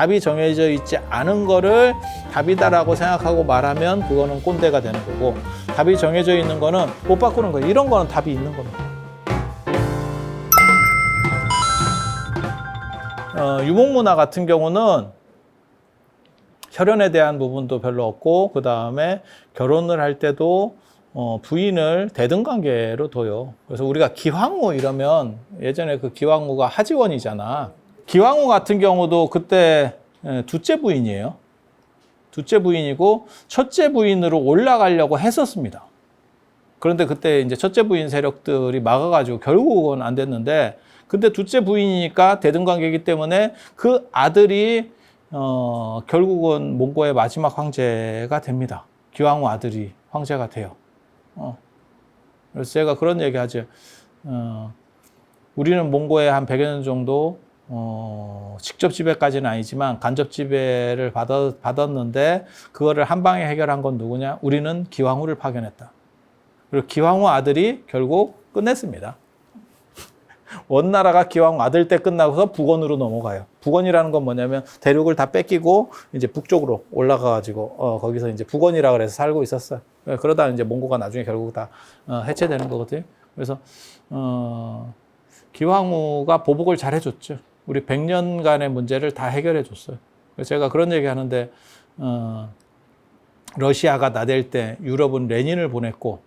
답이 정해져 있지 않은 거를 답이다라고 생각하고 말하면 그거는 꼰대가 되는 거고 답이 정해져 있는 거는 못 바꾸는 거예요. 이런 거는 답이 있는 겁니다. 어, 유목문화 같은 경우는 혈연에 대한 부분도 별로 없고 그 다음에 결혼을 할 때도 어, 부인을 대등 관계로 둬요. 그래서 우리가 기황후 이러면 예전에 그 기황후가 하지원이잖아. 기황후 같은 경우도 그때 예, 둘째 부인이에요. 둘째 부인이고 첫째 부인으로 올라가려고 했었습니다. 그런데 그때 이제 첫째 부인 세력들이 막아가지고 결국은 안 됐는데 근데 둘째 부인이니까 대등 관계이기 때문에 그 아들이 어, 결국은 몽고의 마지막 황제가 됩니다. 기왕후 아들이 황제가 돼요. 어. 그래서 제가 그런 얘기 하죠. 어, 우리는 몽고의 한 100여 년 정도 어, 직접 지배까지는 아니지만 간접 지배를 받았, 받았는데 그거를 한 방에 해결한 건 누구냐? 우리는 기왕후를 파견했다. 그리고 기왕후 아들이 결국 끝냈습니다. 원나라가 기왕 아들 때 끝나고서 북원으로 넘어가요. 북원이라는 건 뭐냐면 대륙을 다 뺏기고 이제 북쪽으로 올라가가지고 어, 거기서 이제 북원이라 그래서 살고 있었어요. 예, 그러다 이제 몽고가 나중에 결국 다 어, 해체되는 거거든요. 그래서 어, 기왕후가 보복을 잘 해줬죠. 우리 100년간의 문제를 다 해결해 줬어요. 제가 그런 얘기 하는데 어, 러시아가 나댈 때 유럽은 레닌을 보냈고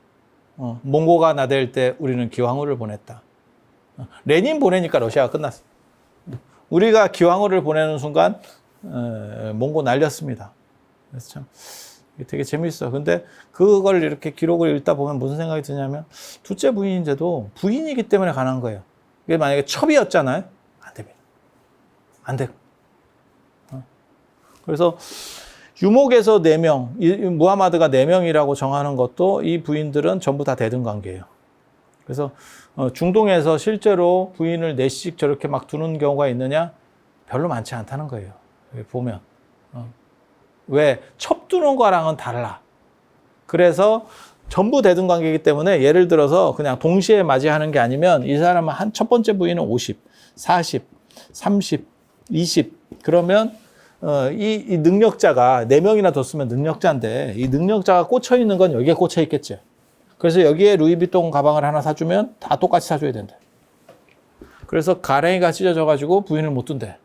어, 몽고가 나댈 때 우리는 기왕후를 보냈다. 레닌 보내니까 러시아가 끝났어. 우리가 기왕후를 보내는 순간 어, 몽고 날렸습니다. 그래서 참 되게 재밌어. 근데 그걸 이렇게 기록을 읽다 보면 무슨 생각이 드냐면 둘째 부인인데도 부인이기 때문에 가난 거예요. 이게 만약에 첩이었잖아요. 안 돼. 어. 그래서 유목에서 네명 무하마드가 네명이라고 정하는 것도 이 부인들은 전부 다 대등 관계예요. 그래서 어, 중동에서 실제로 부인을 넷씩 저렇게 막 두는 경우가 있느냐? 별로 많지 않다는 거예요. 보면. 어. 왜? 첩 두는 거랑은 달라. 그래서 전부 대등 관계이기 때문에 예를 들어서 그냥 동시에 맞이하는 게 아니면 이 사람은 한 첫 번째 부인은 50, 40, 30, 20 그러면 어, 이, 이 능력자가 네명이나 뒀으면 능력자인데 이 능력자가 꽂혀 있는 건 여기에 꽂혀 있겠죠. 그래서 여기에 루이비통 가방을 하나 사주면 다 똑같이 사줘야 된대. 그래서 가랭이가 찢어져가지고 부인을 못 둔대.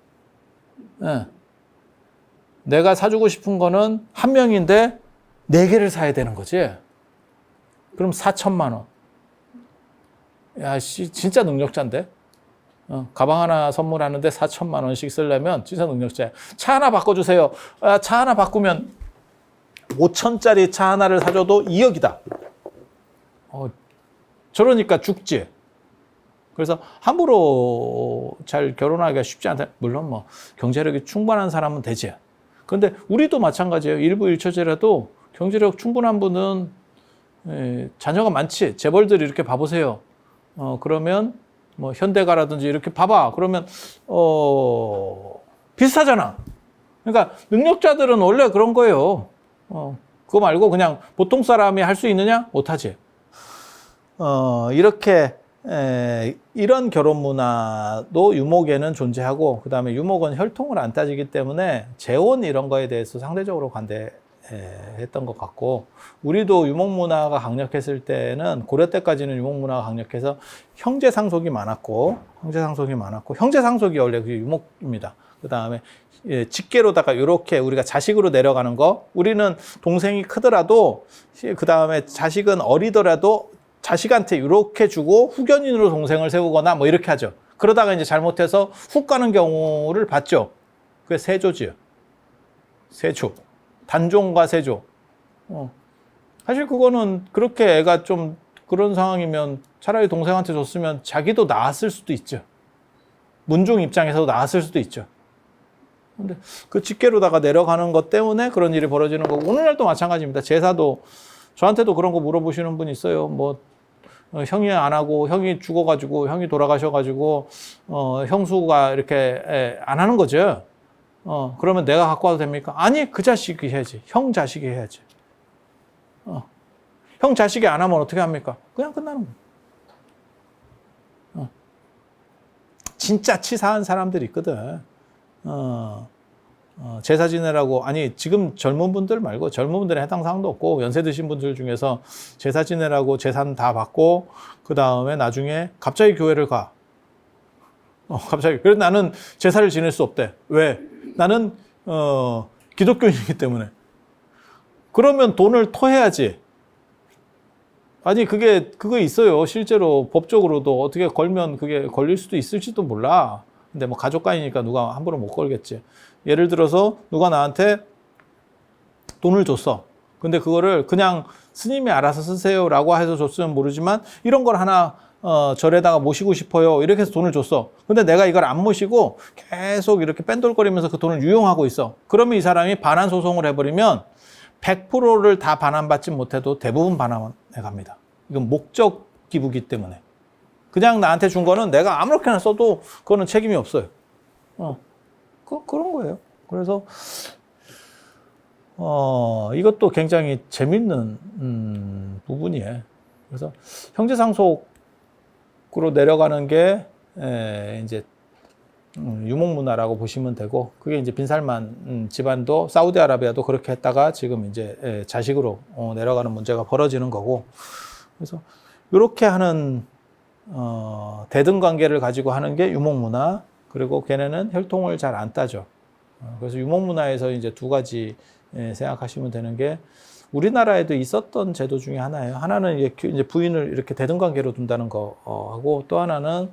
예. 내가 사주고 싶은 거는 한 명인데 네 개를 사야 되는 거지. 그럼 4천만 원. 야, 씨, 진짜 능력자인데? 어, 가방 하나 선물하는데 4천만 원씩 쓰려면 진짜 능력자야. 차 하나 바꿔주세요. 아, 차 하나 바꾸면 5천짜리 차 하나를 사줘도 2억이다. 어, 저러니까 죽지. 그래서 함부로 잘 결혼하기가 쉽지 않다. 물론 뭐 경제력이 충분한 사람은 되지. 근데 우리도 마찬가지예요. 일부 일처제라도 경제력 충분한 분은 에, 자녀가 많지. 재벌들 이렇게 봐보세요. 어, 그러면 뭐 현대가라든지 이렇게 봐봐. 그러면 어, 비슷하잖아. 그러니까 능력자들은 원래 그런 거예요. 어, 그거 말고 그냥 보통 사람이 할 수 있느냐? 못하지. 어, 이렇게 에, 이런 결혼 문화도 유목에는 존재하고 그 다음에 유목은 혈통을 안 따지기 때문에 재혼 이런 거에 대해서 상대적으로 관대 했던 것 같고 우리도 유목 문화가 강력했을 때는 고려 때까지는 유목 문화가 강력해서 형제 상속이 많았고 형제 상속이 많았고 형제 상속이 원래 그 유목입니다. 그 다음에 예, 직계로다가 이렇게 우리가 자식으로 내려가는 거 우리는 동생이 크더라도 그 다음에 자식은 어리더라도 자식한테 이렇게 주고 후견인으로 동생을 세우거나 뭐 이렇게 하죠. 그러다가 이제 잘못해서 훅 가는 경우를 봤죠. 그게 세조지요. 세조. 단종과 세조. 어. 사실 그거는 그렇게 애가 좀 그런 상황이면 차라리 동생한테 줬으면 자기도 나았을 수도 있죠. 문종 입장에서도 나았을 수도 있죠. 근데 그 직계로다가 내려가는 것 때문에 그런 일이 벌어지는 거고 오늘날도 마찬가지입니다. 제사도 저한테도 그런 거 물어보시는 분 있어요. 뭐 어, 형이 안 하고 형이 죽어가지고 형이 돌아가셔가지고 어, 형수가 이렇게 에, 안 하는 거죠. 어, 그러면 내가 갖고 와도 됩니까? 아니 그 자식이 해야지. 형 자식이 해야지. 어. 형 자식이 안 하면 어떻게 합니까? 그냥 끝나는 거예요. 어. 진짜 치사한 사람들이 있거든. 어. 어, 제사 지내라고 아니 지금 젊은 분들 말고 젊은 분들은 해당 사항도 없고 연세 드신 분들 중에서 제사 지내라고 재산 다 받고 그 다음에 나중에 갑자기 교회를 가. 어, 갑자기 그래서 나는 제사를 지낼 수 없대. 왜? 나는 어, 기독교인이기 때문에. 그러면 돈을 토해야지. 아니 그게 그거 있어요. 실제로 법적으로도 어떻게 걸면 그게 걸릴 수도 있을지도 몰라. 근데 뭐 가족 간이니까 누가 함부로 못 걸겠지. 예를 들어서 누가 나한테 돈을 줬어. 근데 그거를 그냥 스님이 알아서 쓰세요라고 해서 줬으면 모르지만 이런 걸 하나 어, 절에다가 모시고 싶어요. 이렇게 해서 돈을 줬어. 근데 내가 이걸 안 모시고 계속 이렇게 뺀돌거리면서 그 돈을 유용하고 있어. 그러면 이 사람이 반환 소송을 해버리면 100%를 다 반환받지 못해도 대부분 반환해 갑니다. 이건 목적 기부기 때문에. 그냥 나한테 준 거는 내가 아무렇게나 써도 그거는 책임이 없어요. 어. 그, 그런 거예요. 그래서, 어, 이것도 굉장히 재밌는, 음, 부분이에요. 그래서 형제상속 으로 내려가는 게, 에, 이제, 음, 유목 문화라고 보시면 되고, 그게 이제 빈살만 음, 집안도 사우디아라비아도 그렇게 했다가 지금 이제 에, 자식으로 어, 내려가는 문제가 벌어지는 거고, 그래서 이렇게 하는 어, 대등 관계를 가지고 하는 게 유목 문화, 그리고 걔네는 혈통을 잘 안 따죠. 어, 그래서 유목 문화에서 이제 두 가지 예, 생각하시면 되는 게 우리나라에도 있었던 제도 중에 하나예요. 하나는 이제 그 부인을 이렇게 대등 관계로 둔다는 거 어, 하고 또 하나는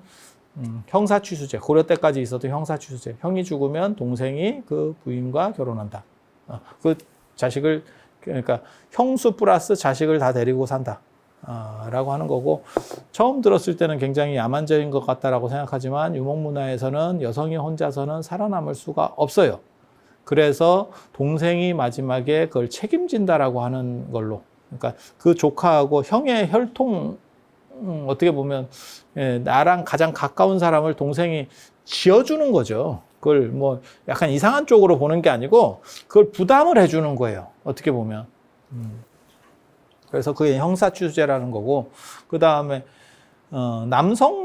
음, 형사 취수제. 고려 때까지 있었던 형사 취수제. 형이 죽으면 동생이 그 부인과 결혼한다. 어, 그 자식을 그러니까 형수 플러스 자식을 다 데리고 산다. 아, 라고 하는 거고 처음 들었을 때는 굉장히 야만적인 것 같다라고 생각하지만 유목 문화에서는 여성이 혼자서는 살아남을 수가 없어요. 그래서 동생이 마지막에 그걸 책임진다라고 하는 걸로 그러니까 그 조카하고 형의 혈통 음, 어떻게 보면 예, 나랑 가장 가까운 사람을 동생이 지어주는 거죠. 그걸 뭐 약간 이상한 쪽으로 보는 게 아니고 그걸 부담을 해주는 거예요. 어떻게 보면. 음. 그래서 그게 형사추제라는 거고 그 다음에 어, 남성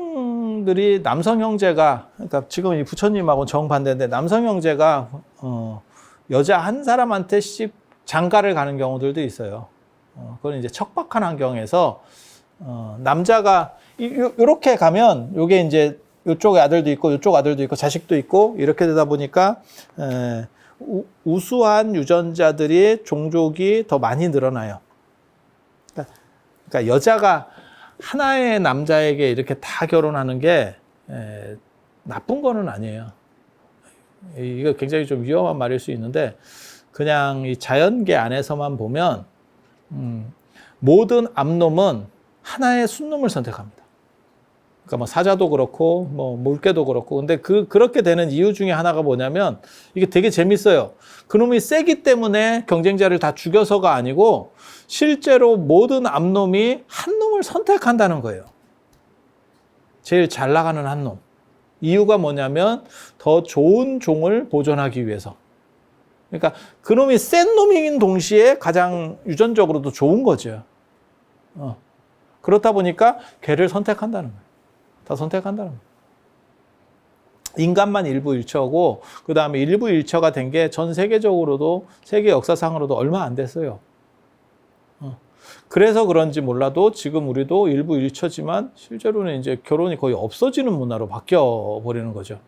들이 남성 형제가 그러니까 지금 이 부처님하고 정반대인데 남성 형제가 어, 여자 한 사람한테 씩 장가를 가는 경우들도 있어요. 어, 그건 이제 척박한 환경에서 어, 남자가 이렇게 가면 요게 이제 요쪽 아들도 있고 요쪽 아들도 있고 자식도 있고 이렇게 되다 보니까 에, 우, 우수한 유전자들이 종족이 더 많이 늘어나요. 그러니까 여자가 하나의 남자에게 이렇게 다 결혼하는 게 에, 나쁜 거는 아니에요. 이거 굉장히 좀 위험한 말일 수 있는데 그냥 이 자연계 안에서만 보면 음, 모든 암놈은 하나의 순놈을 선택합니다. 그러니까 뭐 사자도 그렇고 뭐 물개도 그렇고 근데 그 그렇게 되는 이유 중에 하나가 뭐냐면 이게 되게 재밌어요. 그놈이 세기 때문에 경쟁자를 다 죽여서가 아니고 실제로 모든 암놈이 한 놈을 선택한다는 거예요. 제일 잘 나가는 한 놈. 이유가 뭐냐면 더 좋은 종을 보존하기 위해서. 그러니까 그놈이 센 놈인 동시에 가장 유전적으로도 좋은 거죠. 어. 그렇다 보니까 걔를 선택한다는 거예요. 다 선택한다는 거예요. 인간만 일부 일처고 그 다음에 일부 일처가 된 게 전 세계적으로도 세계 역사상으로도 얼마 안 됐어요. 그래서 그런지 몰라도 지금 우리도 일부 일처지만 실제로는 이제 결혼이 거의 없어지는 문화로 바뀌어 버리는 거죠.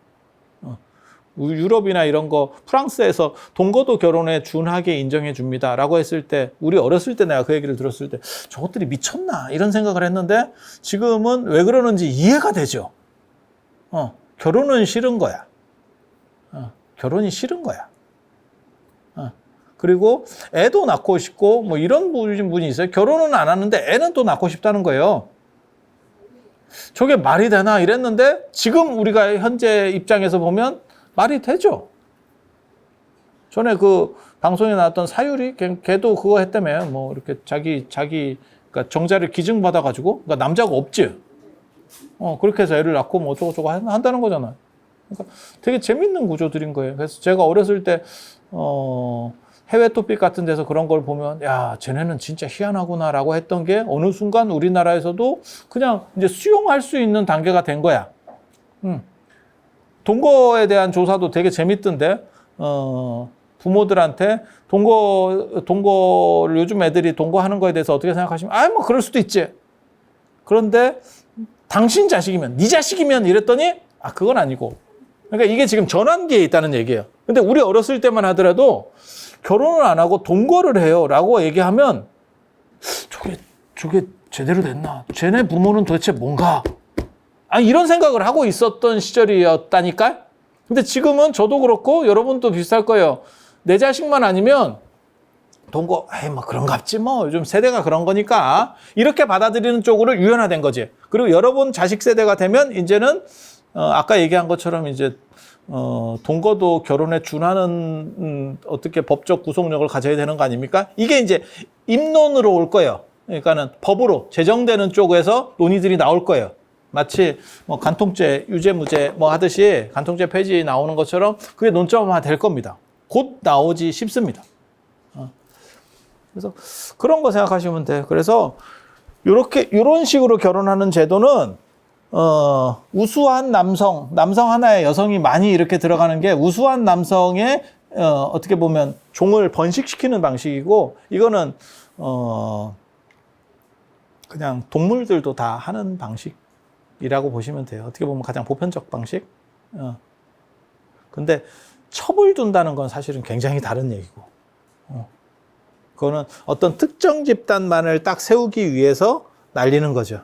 어. 유럽이나 이런 거 프랑스에서 동거도 결혼에 준하게 인정해 줍니다 라고 했을 때 우리 어렸을 때 내가 그 얘기를 들었을 때 저것들이 미쳤나 이런 생각을 했는데 지금은 왜 그러는지 이해가 되죠. 어, 결혼은 싫은 거야. 어, 결혼이 싫은 거야. 그리고 애도 낳고 싶고 뭐 이런 분이 있어요. 결혼은 안 하는데 애는 또 낳고 싶다는 거예요. 저게 말이 되나 이랬는데 지금 우리가 현재 입장에서 보면 말이 되죠. 전에 그 방송에 나왔던 사유리 걔, 도 그거 했다며 뭐 이렇게 자기 자기 그러니까 정자를 기증 받아 가지고 그러니까 남자가 없지. 어 그렇게 해서 애를 낳고 뭐 어쩌고 저쩌고 한다는 거잖아요. 그러니까 되게 재밌는 구조들인 거예요. 그래서 제가 어렸을 때 어 해외 토픽 같은 데서 그런 걸 보면 야 쟤네는 진짜 희한하구나라고 했던 게 어느 순간 우리나라에서도 그냥 이제 수용할 수 있는 단계가 된 거야. 음. 동거에 대한 조사도 되게 재밌던데 어, 부모들한테 동거 동거를 요즘 애들이 동거하는 거에 대해서 어떻게 생각하시면 아 뭐 그럴 수도 있지. 그런데 당신 자식이면 네 자식이면 이랬더니 아 그건 아니고. 그러니까 이게 지금 전환기에 있다는 얘기예요. 근데 우리 어렸을 때만 하더라도 결혼을 안 하고 동거를 해요라고 얘기하면 저게 저게 제대로 됐나? 쟤네 부모는 도대체 뭔가? 아 이런 생각을 하고 있었던 시절이었다니까. 근데 지금은 저도 그렇고 여러분도 비슷할 거예요. 내 자식만 아니면 동거, 에이, 뭐 그런갑지 뭐. 요즘 세대가 그런 거니까. 이렇게 받아들이는 쪽으로 유연화된 거지. 그리고 여러분 자식 세대가 되면 이제는, 어, 아까 얘기한 것처럼 이제, 어, 동거도 결혼에 준하는, 음, 어떻게 법적 구속력을 가져야 되는 거 아닙니까? 이게 이제 입론으로 올 거예요. 그러니까는 법으로 제정되는 쪽에서 논의들이 나올 거예요. 마치 뭐 간통죄, 유죄무죄 뭐 하듯이 간통죄 폐지 나오는 것처럼 그게 논점화 될 겁니다. 곧 나오지 싶습니다. 어. 그래서 그런 거 생각하시면 돼. 그래서 이렇게 이런 식으로 결혼하는 제도는 어, 우수한 남성, 남성 하나에 여성이 많이 이렇게 들어가는 게 우수한 남성의 어, 어떻게 보면 종을 번식시키는 방식이고 이거는 어, 그냥 동물들도 다 하는 방식 이라고 보시면 돼요. 어떻게 보면 가장 보편적 방식. 어. 근데 첩을 둔다는 건 사실은 굉장히 다른 얘기고. 어. 그거는 어떤 특정 집단만을 딱 세우기 위해서 날리는 거죠.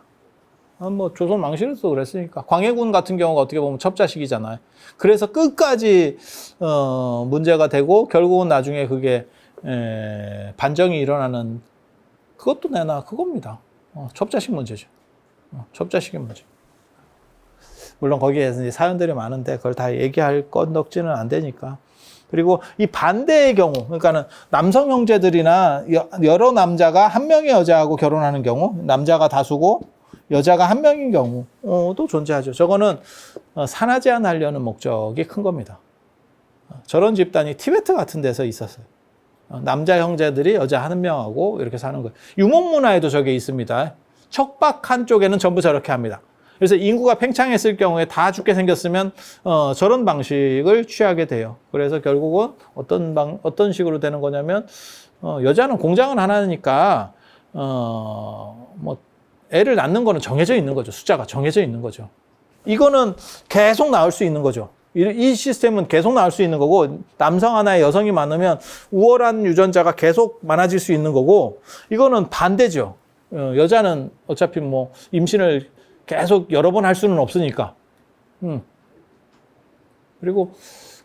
아, 뭐 조선 왕실에서 그랬으니까 광해군 같은 경우가 어떻게 보면 첩자식이잖아요. 그래서 끝까지 어, 문제가 되고 결국은 나중에 그게 에, 반정이 일어나는 그것도 내나 그겁니다. 어, 첩자식 문제죠. 어, 첩자식의 문제. 물론 거기에서 이제 사연들이 많은데 그걸 다 얘기할 건덕지는 안 되니까. 그리고 이 반대의 경우, 그러니까는 남성 형제들이나 여- 여러 남자가 한 명의 여자하고 결혼하는 경우, 남자가 다수고 여자가 한 명인 경우도 존재하죠. 저거는 어, 산하 제한하려는 목적이 큰 겁니다. 어, 저런 집단이 티베트 같은 데서 있었어요. 어, 남자 형제들이 여자 한 명하고 이렇게 사는 거예요. 유목 문화에도 저게 있습니다. 척박 한 쪽에는 전부 저렇게 합니다. 그래서 인구가 팽창했을 경우에 다 죽게 생겼으면 어, 저런 방식을 취하게 돼요. 그래서 결국은 어떤 방 어떤 식으로 되는 거냐면 어, 여자는 공장을 하나니까 어, 뭐 애를 낳는 거는 정해져 있는 거죠. 숫자가 정해져 있는 거죠. 이거는 계속 나올 수 있는 거죠. 이, 이 시스템은 계속 나올 수 있는 거고 남성 하나에 여성이 많으면 우월한 유전자가 계속 많아질 수 있는 거고 이거는 반대죠. 어, 여자는 어차피 뭐 임신을 계속 여러 번 할 수는 없으니까. 음. 그리고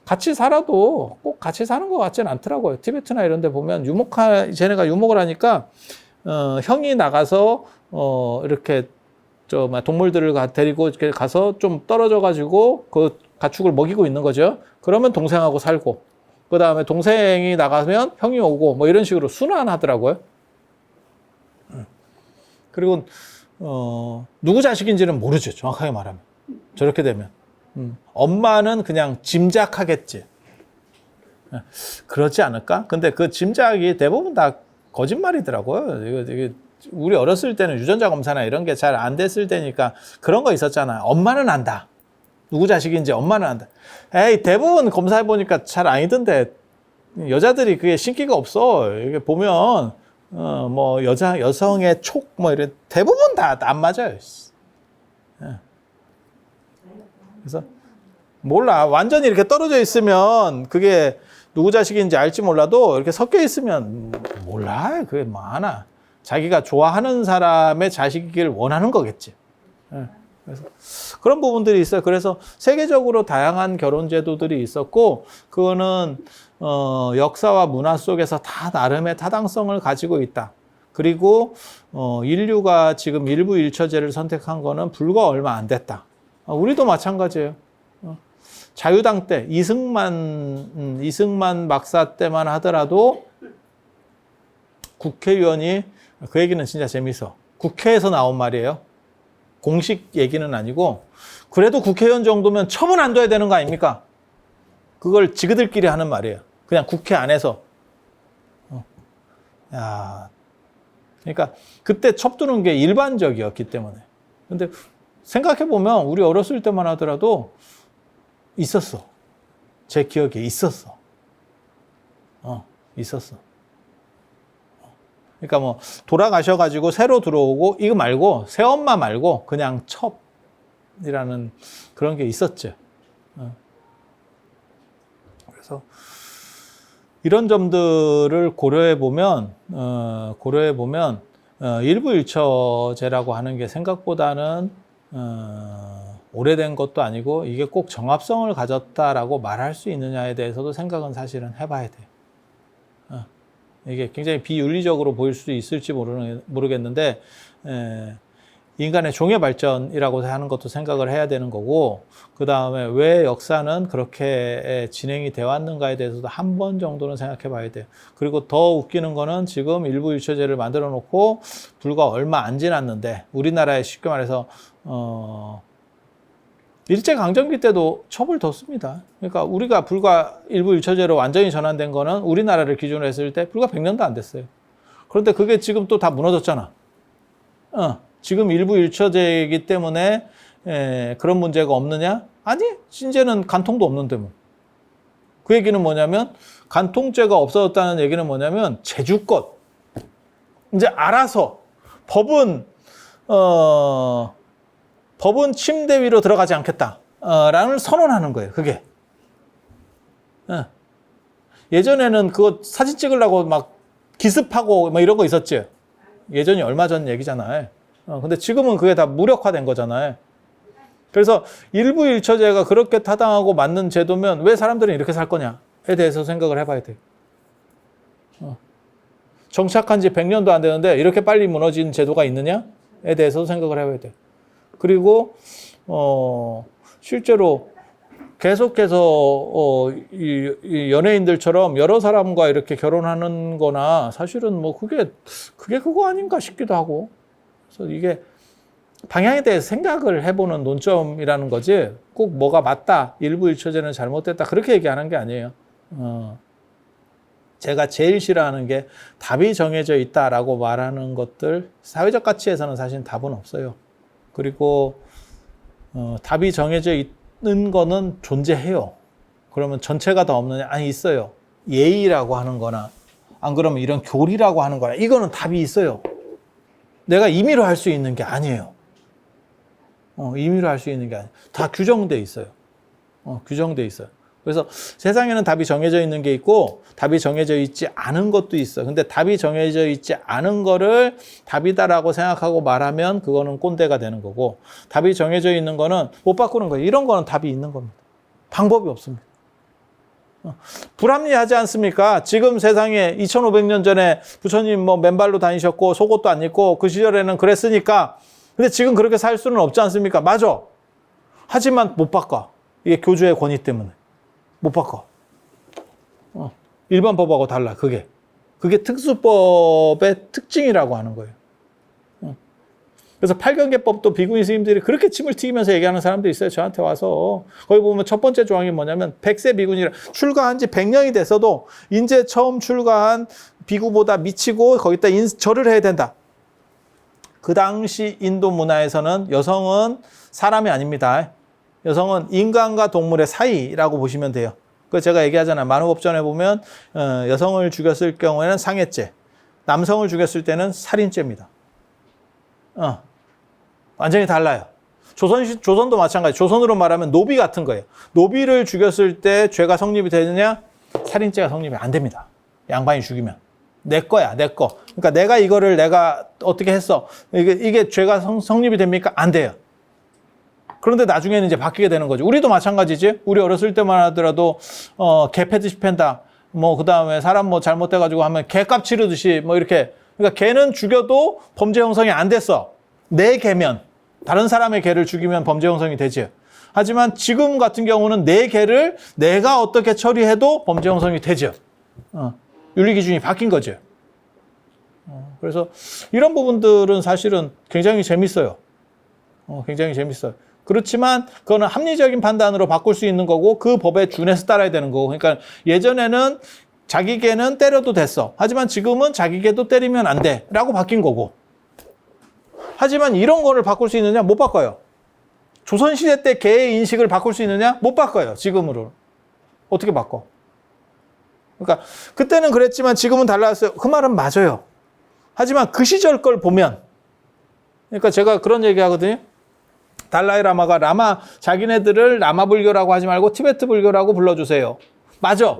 같이 살아도 꼭 같이 사는 것 같지는 않더라고요. 티베트나 이런 데 보면 유목하, 쟤네가 유목을 하니까, 어, 형이 나가서, 어, 이렇게, 저, 뭐 동물들을 가- 데리고 이렇게 가서 좀 떨어져 가지고 그 가축을 먹이고 있는 거죠. 그러면 동생하고 살고, 그 다음에 동생이 나가면 형이 오고, 뭐 이런 식으로 순환하더라고요. 음. 그리고, 어, 누구 자식인지는 모르죠. 정확하게 말하면. 저렇게 되면. 음, 엄마는 그냥 짐작하겠지. 예, 그렇지 않을까? 근데 그 짐작이 대부분 다 거짓말이더라고요. 이거, 이게 우리 어렸을 때는 유전자 검사나 이런 게 잘 안 됐을 때니까 그런 거 있었잖아요. 엄마는 안다. 누구 자식인지 엄마는 안다. 에이, 대부분 검사해 보니까 잘 아니던데 여자들이 그게 신기가 없어. 이게 보면 어, 뭐 여자 여성의 촉 뭐 이런 대부분 다 안 맞아요. 예. 그래서 몰라 완전히 이렇게 떨어져 있으면 그게 누구 자식인지 알지 몰라도 이렇게 섞여 있으면 몰라 그게 많아 자기가 좋아하는 사람의 자식이길 원하는 거겠지 예. 그래서 그런 부분들이 있어요 그래서 세계적으로 다양한 결혼 제도들이 있었고 그거는 어, 역사와 문화 속에서 다 나름의 타당성을 가지고 있다 그리고 어, 인류가 지금 일부 일처제를 선택한 거는 불과 얼마 안 됐다 어, 우리도 마찬가지예요. 어, 자유당 때 이승만 음, 이승만 박사 때만 하더라도 국회의원이 그 얘기는 진짜 재밌어. 국회에서 나온 말이에요. 공식 얘기는 아니고 그래도 국회의원 정도면 처분 안 둬야 되는 거 아닙니까? 그걸 지그들끼리 하는 말이에요. 그냥 국회 안에서. 어. 야, 그러니까 그때 첩두는 게 일반적이었기 때문에. 근데 생각해 보면 우리 어렸을 때만 하더라도 있었어. 제 기억에 있었어. 어, 있었어. 그러니까 뭐 돌아가셔가지고 새로 들어오고 이거 말고 새 엄마 말고 그냥 첩이라는 그런 게 있었죠. 어. 그래서 이런 점들을 고려해 보면 어, 고려해 보면 어, 일부 일처제라고 하는 게 생각보다는 어, 오래된 것도 아니고 이게 꼭 정합성을 가졌다라고 말할 수 있느냐에 대해서도 생각은 사실은 해봐야 돼요. 어, 이게 굉장히 비윤리적으로 보일 수도 있을지 모르는, 모르겠는데 에, 인간의 종의 발전이라고 하는 것도 생각을 해야 되는 거고 그 다음에 왜 역사는 그렇게 진행이 되어 왔는가에 대해서도 한 번 정도는 생각해 봐야 돼요. 그리고 더 웃기는 거는 지금 일부 일처제를 만들어 놓고 불과 얼마 안 지났는데 우리나라에 쉽게 말해서 어 일제 강점기 때도 첩을 뒀습니다. 그러니까 우리가 불과 일부 일처제로 완전히 전환된 거는 우리나라를 기준으로 했을 때 불과 100년도 안 됐어요. 그런데 그게 지금 또 다 무너졌잖아. 어, 지금 일부 일처제이기 때문에 에, 그런 문제가 없느냐? 아니, 이제는 간통도 없는데 뭐. 그 얘기는 뭐냐면 간통죄가 없어졌다는 얘기는 뭐냐면 제주껏 이제 알아서 법은 어 법은 침대 위로 들어가지 않겠다라는 선언하는 거예요. 그게. 예. 예전에는 그거 사진 찍으려고 막 기습하고 뭐 이런 거 있었지. 예전이 얼마 전 얘기잖아요. 어, 근데 지금은 그게 다 무력화된 거잖아요. 그래서 일부 일처제가 그렇게 타당하고 맞는 제도면 왜 사람들은 이렇게 살 거냐에 대해서 생각을 해봐야 돼요. 어. 정착한 지 100년도 안 되는데 이렇게 빨리 무너진 제도가 있느냐에 대해서도 생각을 해봐야 돼요. 그리고 어 실제로 계속해서 어, 이, 이 연예인들처럼 여러 사람과 이렇게 결혼하는 거나 사실은 뭐 그게 그게 그거 아닌가 싶기도 하고 그래서 이게 방향에 대해서 생각을 해보는 논점이라는 거지 꼭 뭐가 맞다 일부 일처제는 잘못됐다 그렇게 얘기하는 게 아니에요. 어. 제가 제일 싫어하는 게 답이 정해져 있다라고 말하는 것들 사회적 가치에서는 사실 답은 없어요. 그리고 어, 답이 정해져 있는 거는 존재해요. 그러면 전체가 다 없느냐? 아니 있어요. 예의라고 하는 거나 안 그러면 이런 교리라고 하는 거나 이거는 답이 있어요. 내가 임의로 할 수 있는 게 아니에요. 어, 임의로 할 수 있는 게 아니에요. 다 규정돼 있어요. 어, 규정돼 있어요. 그래서 세상에는 답이 정해져 있는 게 있고 답이 정해져 있지 않은 것도 있어. 근데 답이 정해져 있지 않은 거를 답이다라고 생각하고 말하면 그거는 꼰대가 되는 거고 답이 정해져 있는 거는 못 바꾸는 거예요. 이런 거는 답이 있는 겁니다. 방법이 없습니다. 어, 불합리하지 않습니까? 지금 세상에 2500년 전에 부처님 뭐 맨발로 다니셨고 속옷도 안 입고 그 시절에는 그랬으니까 근데 지금 그렇게 살 수는 없지 않습니까? 맞아. 하지만 못 바꿔. 이게 교주의 권위 때문에. 못 바꿔. 어, 일반 법하고 달라, 그게. 그게 특수법의 특징이라고 하는 거예요. 어. 그래서 팔경계법도 비구니 스님들이 그렇게 침을 튀기면서 얘기하는 사람도 있어요. 저한테 와서. 거기 보면 첫 번째 조항이 뭐냐면, 백세 비구니라, 출가한 지 100년이 됐어도, 이제 처음 출가한 비구보다 미치고, 거기다 인, 절을 해야 된다. 그 당시 인도 문화에서는 여성은 사람이 아닙니다. 여성은 인간과 동물의 사이라고 보시면 돼요. 그 제가 얘기하잖아요. 만우법전에 보면 어, 여성을 죽였을 경우에는 상해죄, 남성을 죽였을 때는 살인죄입니다. 어, 완전히 달라요. 조선 조선도 마찬가지. 조선으로 말하면 노비 같은 거예요. 노비를 죽였을 때 죄가 성립이 되느냐? 살인죄가 성립이 안 됩니다. 양반이 죽이면 내 거야, 내 거. 그러니까 내가 이거를 내가 어떻게 했어? 이게 이게 죄가 성, 성립이 됩니까? 안 돼요. 그런데 나중에는 이제 바뀌게 되는 거죠. 우리도 마찬가지지. 우리 어렸을 때만 하더라도 어 개패듯이 팬다. 뭐 그 다음에 사람 뭐 잘못돼 가지고 하면 개값 치르듯이 뭐 이렇게 그러니까 개는 죽여도 범죄 형성이 안 됐어. 내 개면 다른 사람의 개를 죽이면 범죄 형성이 되지. 하지만 지금 같은 경우는 내 개를 내가 어떻게 처리해도 범죄 형성이 되죠. 어, 윤리 기준이 바뀐 거죠. 어, 그래서 이런 부분들은 사실은 굉장히 재밌어요. 어, 굉장히 재밌어요. 그렇지만 그거는 합리적인 판단으로 바꿀 수 있는 거고 그 법에 준해서 따라야 되는 거고 그러니까 예전에는 자기 개는 때려도 됐어. 하지만 지금은 자기 개도 때리면 안 돼. 라고 바뀐 거고. 하지만 이런 거를 바꿀 수 있느냐? 못 바꿔요. 조선시대 때 개의 인식을 바꿀 수 있느냐? 못 바꿔요. 지금으로. 어떻게 바꿔? 그러니까 그때는 그랬지만 지금은 달라졌어요. 그 말은 맞아요. 하지만 그 시절 걸 보면 그러니까 제가 그런 얘기 하거든요. 달라이 라마가 라마 자기네들을 라마 불교라고 하지 말고 티베트 불교라고 불러주세요. 맞아.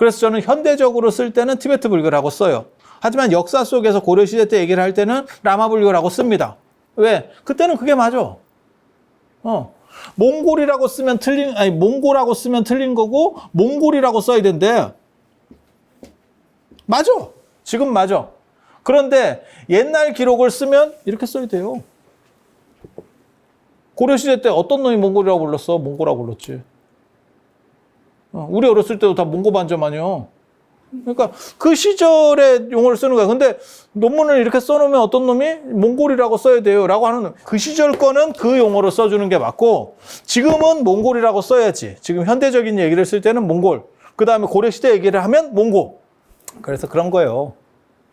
그래서 저는 현대적으로 쓸 때는 티베트 불교라고 써요. 하지만 역사 속에서 고려 시대 때 얘기를 할 때는 라마 불교라고 씁니다. 왜? 그때는 그게 맞아. 어. 몽골이라고 쓰면 틀린 아니 몽골이라고 쓰면 틀린 거고 몽골이라고 써야 된대. 맞아. 지금 맞아. 그런데 옛날 기록을 쓰면 이렇게 써야 돼요. 고려시대 때 어떤 놈이 몽골이라고 불렀어? 몽골이라고 불렀지. 어, 우리 어렸을 때도 다 몽고 반점 아니요. 그러니까 그 시절의 용어를 쓰는 거야. 근데 논문을 이렇게 써놓으면 어떤 놈이 몽골이라고 써야 돼요. 라고 하는 놈. 그 시절 거는 그 용어로 써주는 게 맞고 지금은 몽골이라고 써야지. 지금 현대적인 얘기를 쓸 때는 몽골. 그 다음에 고려시대 얘기를 하면 몽고. 그래서 그런 거예요.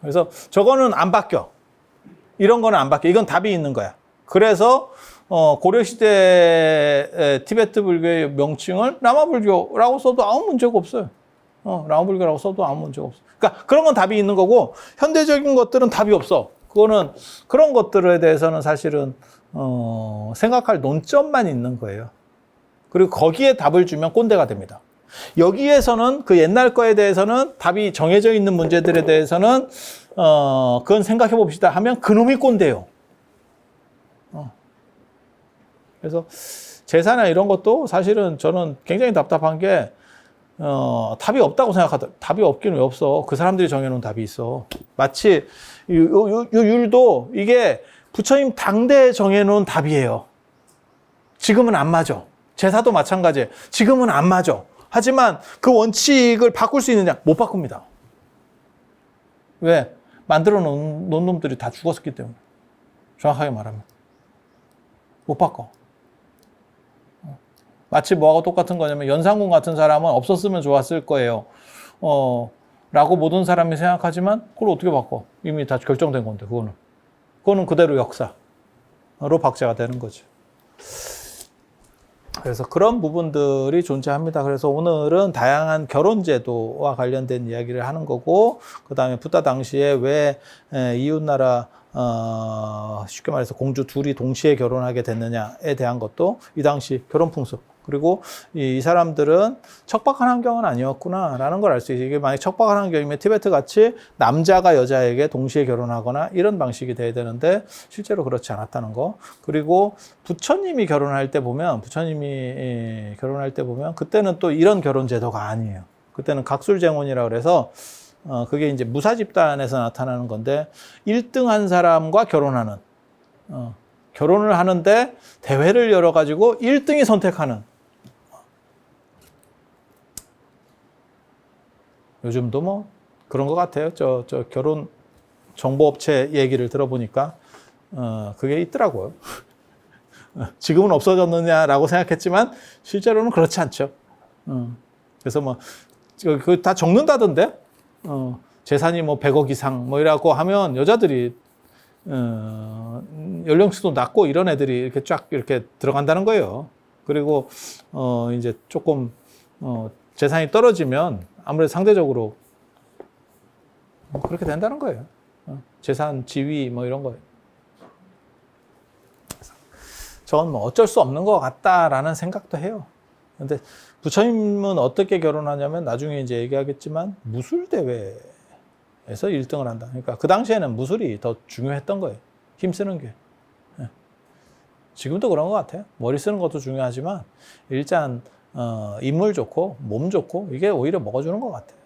그래서 저거는 안 바뀌어. 이런 거는 안 바뀌어. 이건 답이 있는 거야. 그래서 어, 고려시대 에, 티베트 불교의 명칭을 라마불교라고 써도 아무 문제가 없어요. 어, 라마불교라고 써도 아무 문제가 없어. 그러니까 그런 건 답이 있는 거고 현대적인 것들은 답이 없어. 그거는 그런 것들에 대해서는 사실은 어, 생각할 논점만 있는 거예요. 그리고 거기에 답을 주면 꼰대가 됩니다. 여기에서는 그 옛날 거에 대해서는 답이 정해져 있는 문제들에 대해서는 어, 그건 생각해 봅시다 하면 그놈이 꼰대요. 어. 그래서 제사나 이런 것도 사실은 저는 굉장히 답답한 게 어, 답이 없다고 생각하다. 답이 없기는 왜 없어. 그 사람들이 정해놓은 답이 있어. 마치 이, 요, 요, 요 율도 이게 부처님 당대에 정해놓은 답이에요. 지금은 안 맞아. 제사도 마찬가지예요. 지금은 안 맞아. 하지만 그 원칙을 바꿀 수 있느냐? 못 바꿉니다. 왜? 만들어 놓은 놈들이 다 죽었기 때문에. 정확하게 말하면. 못 바꿔. 마치 뭐하고 똑같은 거냐면 연상군 같은 사람은 없었으면 좋았을 거예요. 어, 라고 모든 사람이 생각하지만 그걸 어떻게 바꿔? 이미 다 결정된 건데, 그거는. 그거는 그대로 역사로 박제가 되는 거죠. 그래서 그런 부분들이 존재합니다. 그래서 오늘은 다양한 결혼 제도와 관련된 이야기를 하는 거고, 그 다음에 부다 당시에 왜 이웃나라 어, 쉽게 말해서 공주 둘이 동시에 결혼하게 됐느냐에 대한 것도 이 당시 결혼 풍습 그리고 이, 이 사람들은 척박한 환경은 아니었구나라는 걸 알 수 있어요. 이게 만약 척박한 환경이면 티베트 같이 남자가 여자에게 동시에 결혼하거나 이런 방식이 돼야 되는데 실제로 그렇지 않았다는 거. 그리고 부처님이 결혼할 때 보면 부처님이 예, 결혼할 때 보면 그때는 또 이런 결혼 제도가 아니에요. 그때는 각술쟁혼이라 그래서 어, 그게 이제 무사 집단에서 나타나는 건데 1등 한 사람과 결혼하는 어, 결혼을 하는데 대회를 열어 가지고 1등이 선택하는 요즘도 뭐 그런 것 같아요. 저, 저 결혼 정보업체 얘기를 들어보니까 어, 그게 있더라고요. 지금은 없어졌느냐라고 생각했지만 실제로는 그렇지 않죠. 어, 그래서 뭐 그 다 적는다던데 어, 재산이 뭐 100억 이상 뭐 이라고 하면 여자들이 어, 연령층도 낮고 이런 애들이 이렇게 쫙 이렇게 들어간다는 거예요. 그리고 어, 이제 조금 어, 재산이 떨어지면 아무래도 상대적으로 그렇게 된다는 거예요. 어, 재산, 지위 뭐 이런 거. 저건 뭐 어쩔 수 없는 것 같다라는 생각도 해요. 근데 부처님은 어떻게 결혼하냐면 나중에 이제 얘기하겠지만 무술 대회에서 1등을 한다. 그러니까 그 당시에는 무술이 더 중요했던 거예요. 힘 쓰는 게. 예. 지금도 그런 것 같아요. 머리 쓰는 것도 중요하지만 일단 어, 인물 좋고 몸 좋고 이게 오히려 먹어주는 것 같아요.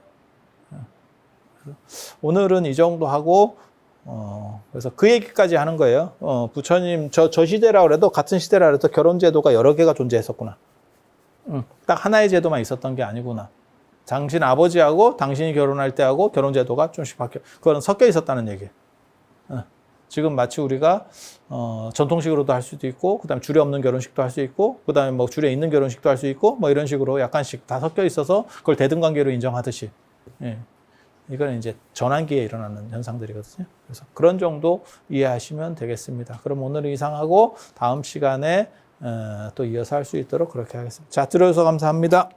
예. 오늘은 이 정도 하고 어, 그래서 그 얘기까지 하는 거예요. 어, 부처님 저, 저 시대라 그래도 같은 시대라 그래도 결혼 제도가 여러 개가 존재했었구나. 응, 딱 하나의 제도만 있었던 게 아니구나. 당신 아버지하고 당신이 결혼할 때하고 결혼 제도가 좀씩 바뀌어. 그거는 섞여 있었다는 얘기예요. 어, 지금 마치 우리가 어, 전통식으로도 할 수도 있고, 그 다음에 줄에 없는 결혼식도 할 수 있고, 그 다음에 뭐 줄에 있는 결혼식도 할 수 있고, 뭐 이런 식으로 약간씩 다 섞여 있어서 그걸 대등 관계로 인정하듯이. 예. 이거는 이제 전환기에 일어나는 현상들이거든요. 그래서 그런 정도 이해하시면 되겠습니다. 그럼 오늘 이상하고 다음 시간에 어, 또 이어서 할 수 있도록 그렇게 하겠습니다. 자, 들어주셔서 감사합니다.